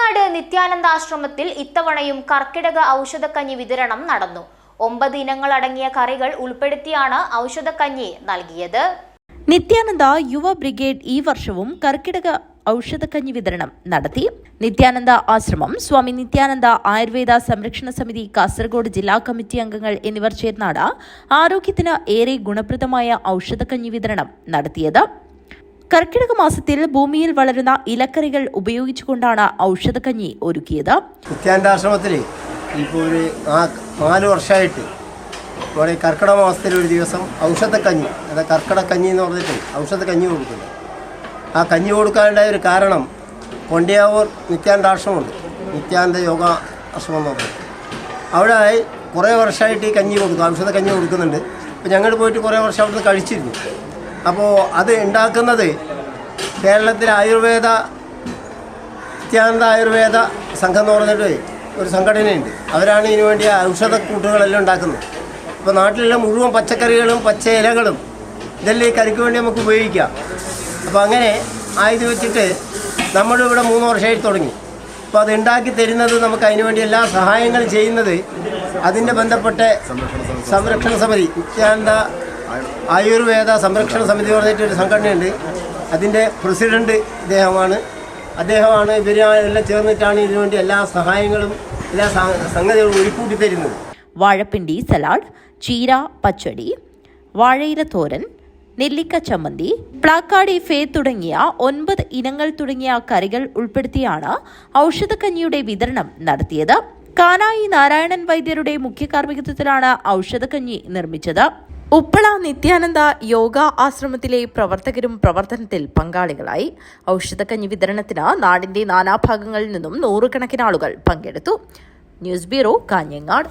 കാഞ്ഞങ്ങാട് നിത്യാനന്ദ ആശ്രമത്തിൽ ഇത്തവണയും കർക്കിടക ഔഷധക്കഞ്ഞി വിതരണം നടന്നു. ഒമ്പത് ഇനങ്ങൾ അടങ്ങിയ കറികൾ ഉൾപ്പെടുത്തിയാണ് ഔഷധക്കഞ്ഞി നൽകിയത്. നിത്യാനന്ദ യുവ ബ്രിഗേഡ് ഈ വർഷവും കർക്കിടക ഔഷധക്കഞ്ഞി വിതരണം നടത്തി. നിത്യാനന്ദ ആശ്രമം സ്വാമി നിത്യാനന്ദ ആയുർവേദ സംരക്ഷണ സമിതി കാസർഗോഡ് ജില്ലാ കമ്മിറ്റി അംഗങ്ങൾ എന്നിവർ ചേർന്നാണ് ആരോഗ്യത്തിന് ഏറെ ഗുണപ്രദമായ ഔഷധക്കഞ്ഞി വിതരണം നടത്തിയത്. കർക്കിടക മാസത്തിൽ ഭൂമിയിൽ വളരുന്ന ഇലക്കറികൾ ഉപയോഗിച്ചുകൊണ്ടാണ് ഔഷധക്കഞ്ഞി ഒരുക്കിയത്. നിത്യാനന്ദാശ്രമത്തിൽ ഇപ്പോൾ ഒരു നാല് വർഷമായിട്ട് ഇവിടെ കർക്കിടക മാസത്തിൽ ഒരു ദിവസം ഔഷധക്കഞ്ഞി അതായത് കർക്കിടക്കഞ്ഞി എന്ന് പറഞ്ഞിട്ട് ഔഷധക്കഞ്ഞി കൊടുക്കുന്നു. ആ കഞ്ഞി കൊടുക്കാനുണ്ടായ ഒരു കാരണം കൊണ്ടിയാവൂർ നിത്യാന്താശ്രമമുണ്ട്. നിത്യാന്ത യോഗ ആശ്രമം എന്ന് പറഞ്ഞത് അവിടെ കുറേ വർഷമായിട്ട് ഈ കഞ്ഞി കൊടുക്കും ഔഷധ കഞ്ഞി കൊടുക്കുന്നുണ്ട്. അപ്പോൾ ഞങ്ങൾ പോയിട്ട് കുറേ വർഷം അവിടുന്ന് കഴിച്ചിരുന്നു. അപ്പോൾ അത് ഉണ്ടാക്കുന്നത് കേരളത്തിലെ ആയുർവേദ നിത്യാനന്ദ ആയുർവേദ സംഘം എന്ന് പറഞ്ഞിട്ട് ഒരു സംഘടനയുണ്ട്. അവരാണ് ഇതിനു വേണ്ടി ഔഷധക്കൂട്ടുകളെല്ലാം ഉണ്ടാക്കുന്നത്. അപ്പോൾ നാട്ടിലുള്ള മുഴുവൻ പച്ചക്കറികളും പച്ച ഇലകളും ഇതെല്ലാം ഈ കറിക്ക് വേണ്ടി നമുക്ക് ഉപയോഗിക്കാം. അപ്പോൾ അങ്ങനെ ആയത് വെച്ചിട്ട് നമ്മളിവിടെ മൂന്ന് വർഷമായിട്ട് തുടങ്ങി. അപ്പോൾ അത് ഉണ്ടാക്കി തരുന്നത് നമുക്ക് അതിനു വേണ്ടി എല്ലാ സഹായങ്ങളും ചെയ്യുന്നത് അതിന്റെ ബന്ധപ്പെട്ട സംരക്ഷണ സമിതി നിത്യാനന്ദ ആയുർവേദ സംരക്ഷണ സമിതി പറഞ്ഞിട്ട് ഒരു സംഘടനയുണ്ട്. അതിന്റെ പ്രസിഡന്റ് ഇദ്ദേഹമാണ്. അദ്ദേഹമാണ് ഇവരെല്ലാം ചേർന്നിട്ടാണ് ഇതിനുവേണ്ടി എല്ലാ സഹായങ്ങളും എല്ലാ സംഗതികളും ഒരുക്കൂട്ടി തരുന്നത്. വാഴപ്പിണ്ടി സലാഡ് ചീര പച്ചടി വാഴയില തോരൻ നെല്ലിക്ക ചമ്മന്തി പ്ലാക്കാടി ഫേ തുടങ്ങിയ ഒൻപത് ഇനങ്ങൾ തുടങ്ങിയ കറികൾ ഉൾപ്പെടുത്തിയാണ് ഔഷധക്കഞ്ഞിയുടെ വിതരണം നടത്തിയത്. കാനായി നാരായണൻ വൈദ്യരുടെ മുഖ്യ കാർമ്മികത്വത്തിലാണ് ഔഷധക്കഞ്ഞി നിർമ്മിച്ചത്. ഉപ്പള നിത്യാനന്ദ യോഗ ആശ്രമത്തിലെ പ്രവർത്തകരും പ്രവർത്തനത്തിൽ പങ്കാളികളായി. ഔഷധക്കഞ്ഞി വിതരണത്തിന് നാടിന്റെ നാനാഭാഗങ്ങളിൽ നിന്നും നൂറുകണക്കിന് ആളുകൾ പങ്കെടുത്തു. News bureau Kanhangad.